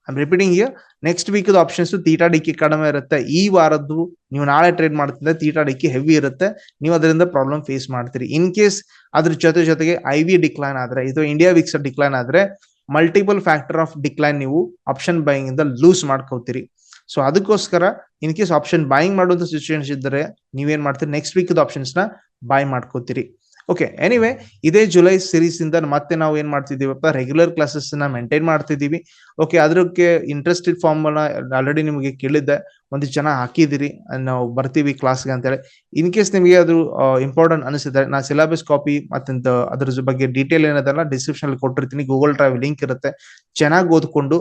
I'm repeating here next week options theta decay ಕಡಿಮೆ ಇರುತ್ತೆ. ಈ ವಾರದ್ದು ನೀವು ನಾಳೆ ಟ್ರೇಡ್ ಮಾಡ್ತಿದ್ರೆ ತೀಟಾ ಡಿಕ್ಕಿ ಹೆವಿ ಇರುತ್ತೆ. ನೀವು ಅದರಿಂದ ಪ್ರಾಬ್ಲಮ್ ಫೇಸ್ ಮಾಡ್ತೀರಿ. ಇನ್ ಕೇಸ್ ಅದ್ರ ಜೊತೆ ಜೊತೆಗೆ ಐ ವಿ ಡಿಕ್ಲೈನ್ ಆದ್ರೆ, ಇದು ಇಂಡಿಯಾ ವಿಕ್ಸ್ ಡಿಕ್ಲೈನ್ ಆದ್ರೆ ಮಲ್ಟಿಪಲ್ ಫ್ಯಾಕ್ಟರ್ ಆಫ್ ಡಿಕ್ಲೈನ್ ನೀವು ಆಪ್ಷನ್ ಬೈಯಿಂಗ್ ಇಂದ ಲೂಸ್ ಮಾಡ್ಕೋತೀರಿ. ಸೊ ಅದಕ್ಕೋಸ್ಕರ ಇನ್ ಕೇಸ್ ಆಪ್ಷನ್ ಬೈಯಿಂಗ್ ಮಾಡುವಂತ ಸಿಚುವೇಶನ್ ಇದ್ದರೆ, ನೀವೇನ್ ಮಾಡ್ತೀರಿ? ನೆಕ್ಸ್ಟ್ ವೀಕ್ ಆಪ್ಷನ್ಸ್ನ ಬೈ ಮಾಡ್ಕೋತೀರಿ. ಓಕೆ ಎನಿವೆ ಇದೇ ಜುಲೈ ಸಿರೀಸ್ ಇಂದ ಮತ್ತೆ ನಾವು ಏನ್ ಮಾಡ್ತಿದ್ದೀವಪ್ಪ? ರೆಗ್ಯುಲರ್ ಕ್ಲಾಸಸ್ನ ಮೇಂಟೈನ್ ಮಾಡ್ತಿದ್ದೀವಿ. ಓಕೆ ಅದಕ್ಕೆ ಇಂಟ್ರೆಸ್ಟೆಡ್ ಫಾರ್ಮ್ ಆಲ್ರೆಡಿ ನಿಮಗೆ ಕೇಳಿದ್ದೆ. ಒಂದು ಜನ ಹಾಕಿದಿರಿ ನಾವು ಬರ್ತೀವಿ ಕ್ಲಾಸ್ಗೆ ಅಂತೇಳಿ. ಇನ್ ಕೇಸ್ ನಿಮಗೆ ಅದು ಇಂಪಾರ್ಟೆಂಟ್ ಅನಿಸಿದ್ರೆ, ನಾ ಸಿಲೆಬಸ್ ಕಾಪಿ ಮತ್ತೆ ಅದ್ರ ಬಗ್ಗೆ ಡೀಟೇಲ್ ಏನದಲ್ಲ ಡಿಸ್ಕ್ರಿಪ್ಷನ್ ಅಲ್ಲಿ ಕೊಟ್ಟಿರ್ತೀನಿ. ಗೂಗಲ್ ಡ್ರೈವ್ ಲಿಂಕ್ ಇರುತ್ತೆ. ಚೆನ್ನಾಗಿ ಓದ್ಕೊಂಡು,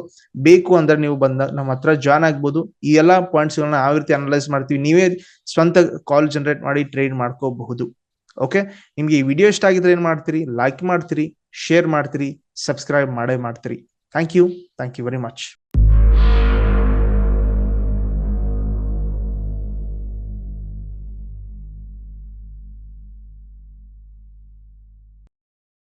ಬೇಕು ಅಂದ್ರೆ ನೀವು ಬಂದ, ನಮ್ಮ ಹತ್ರ ಜಾಯ್ನ್ ಆಗ್ಬೋದು. ಈ ಎಲ್ಲ ಪಾಯಿಂಟ್ಸ್ ಗಳನ್ನ ಯಾವ ರೀತಿ ಅನಲೈಸ್ ಮಾಡ್ತೀವಿ. ನೀವೇ ಸ್ವಂತ ಕಾಲ್ ಜನರೇಟ್ ಮಾಡಿ ಟ್ರೈನ್ ಮಾಡ್ಕೋಬಹುದು. ಓಕೆ ನಿಮ್ಗೆ ಈ ವಿಡಿಯೋ ಇಷ್ಟ ಆಗಿದ್ರೆ ಏನ್ ಮಾಡ್ತೀರಿ? ಲೈಕ್ ಮಾಡ್ತೀರಿ ಶೇರ್ ಮಾಡ್ತೀರಿ ಸಬ್ಸ್ಕ್ರೈಬ್ ಮಾಡೇ ಮಾಡ್ತೀರಿ. Thank you thank you very much